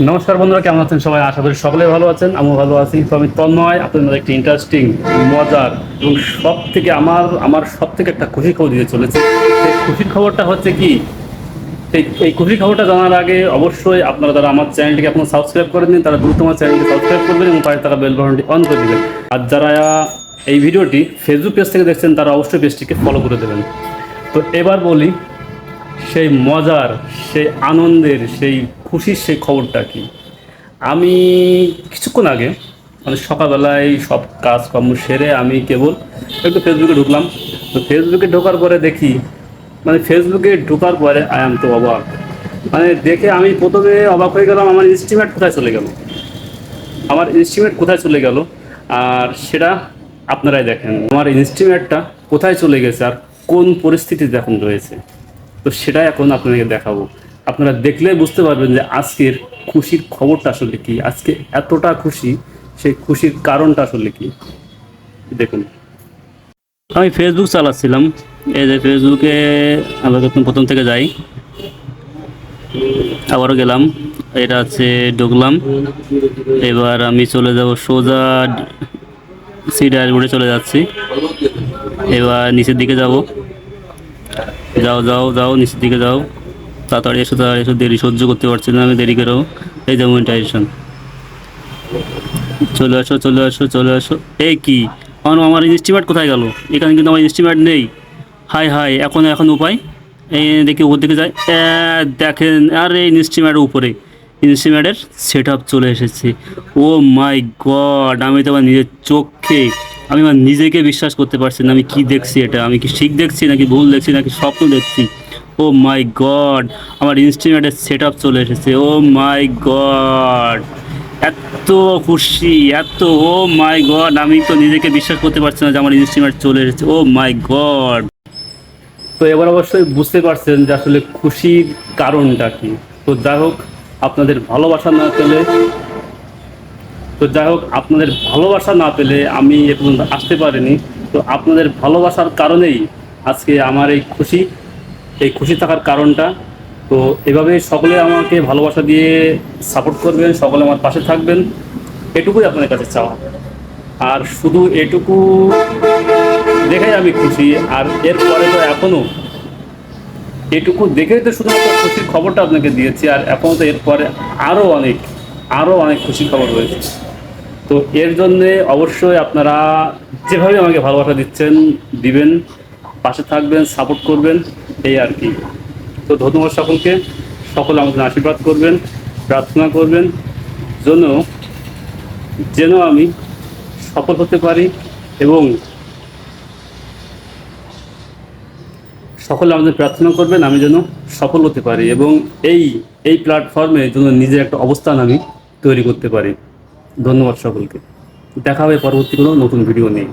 নমস্কার বন্ধুরা, কেমন আছেন সবাই? আশা করি সকলে ভালো আছেন, আমিও ভালো আছি। তো আমি তন্ময়, আপনাদের একটি ইন্টারেস্টিং মজার এবং সব থেকে আমার আমার সব থেকে একটা খুশি খবর দিতে চলেছে। সেই খুশির খবরটা হচ্ছে কি এই এই খুশির খবরটা জানার আগে অবশ্যই আপনারা যারা আমার চ্যানেলটিকে এখন সাবস্ক্রাইব করে দিন তারা দ্রুত আমার চ্যানেলটি সাবস্ক্রাইব করবেন এবং পাশে তারা বেল বাটনটি অন করে দেবেন। আর যারা এই ভিডিওটি ফেসবুক পেজ থেকে দেখছেন, তারা অবশ্যই পেজটিকে ফলো করে দেবেন। তো এবার বলি, সেই মজার, সেই আনন্দের, সেই খুশির সেই খবরটা কি? আমি কিছুক্ষণ আগে মানে সকালবেলায় সব কাজকর্ম সেরে আমি কেবল একটু ফেসবুকে ঢুকলাম। তো ফেসবুকে ঢোকার পরে দেখি মানে ফেসবুকে ঢোকার পরে আই এম তো অবাক। মানে দেখে আমি প্রথমে অবাক হয়ে গেলাম, আমার ইনস্টিমেট কোথায় চলে গেল? আমার ইনস্টিমেট কোথায় চলে গেল? আর সেটা আপনারাই দেখেন। আমার ইনস্টিমেটটা কোথায় চলে গেছে আর কোন পরিস্থিতিতে এখন রয়েছে? তো সেটাই এখন আপনাদেরকে দেখাবো। আপনারা দেখলে বুঝতে পারবেন যে আজকের খুশির খবরটা আসলে কি। আজকে এতটা খুশি, সেই খুশির কারণটা আসলে কি? দেখুন। আমি ফেসবুক চালাচ্ছিলাম। এই যে ফেসবুকে আমরা যখন প্রথম থেকে যাই, আবারও গেলাম। এটা হচ্ছে ঢুকলাম। এবার আমি চলে যাব সোজা সি ড্যাশবোর্ডে চলে যাচ্ছি। এবার নিচের দিকে যাব। যাও যাও যাও, নিচের দিকে যাও। তাড়াতাড়ি এসো তাড়াতাড়ি এসো, দেরি সহ্য করতে পারছি না, আমি দেরি করেও এই যে মনিটাইজেশন চলে আসো চলে আসো চলে আসো। এই কি? এখন আমার ইনস্টিমেট কোথায় গেল? এখানে কিন্তু আমার ইনস্টিমেট নেই। হাই হাই, এখন এখন উপায়? এই দেখি, উপর দিকে যায় দেখেন এই ইনস্টিমেটের উপরে। ইনস্টিমেটের সেট আপ চলে এসেছে। ও মাই গড, আমি তো আমার নিজের চোখে, আমি আমার নিজেকে বিশ্বাস করতে পারছি না, আমি কি দেখছি এটা? আমি কি ঠিক দেখছি নাকি ভুল দেখছি নাকি স্বপ্ন দেখছি? ও মাই গড, আমার ইনস্টিমেটের সেট আপ চলে এসেছে। ও মাই গড, এত খুশি, এত, ও মাই গড, আমি তো নিজেকে বিশ্বাস করতে পারছি না যে আমার ইনস্ট্রুমেন্ট চলে এসেছে। Oh my god. তো এবার অবশ্যই বুঝতে পারছেন যে আসলে খুশির কারণটা কি। তো যাই হোক, আপনাদের ভালোবাসা না পেলে, তো যাই হোক, আপনাদের ভালোবাসা না পেলে আমি এ পর্যন্ত আসতে পারিনি। তো আপনাদের ভালোবাসার কারণেই আজকে আমার এই খুশি এই খুশি থাকার কারণটা। তো এভাবে সকলে আমাকে ভালোবাসা দিয়ে সাপোর্ট করবেন, সকলে আমার পাশে থাকবেন। এটুকুই আপনাদের কাছে চাওয়া। আর শুধু এটুকু দেখেই আমি খুশি। আর এরপরে তো এখনও এটুকু দেখেই তো শুধুমাত্র খুশির খবরটা আপনাকে দিয়েছি। আর এখনও তো এরপরে আরও অনেক আরও অনেক খুশির খবর রয়েছে। তো এর জন্যে অবশ্যই আপনারা যেভাবে আমাকে ভালোবাসা দিচ্ছেন, দিবেন। পাশে থাকবেন সাপোর্ট করবেন, এই আর কি। তো ধন্যবাদ সকলকে। সকলে আমাদের আশীর্বাদ করবেন, প্রার্থনা করবেন, যেন যেন আমি সফল হতে পারি এবং সকলে আমাদের প্রার্থনা করবেন, আমি যেন সফল হতে পারি এবং এই এই প্ল্যাটফর্মে যেন নিজের একটা অবস্থান আমি তৈরি করতে পারি। ধন্যবাদ সকলকে। দেখা হবে পরবর্তী কোনো নতুন ভিডিও নিয়ে।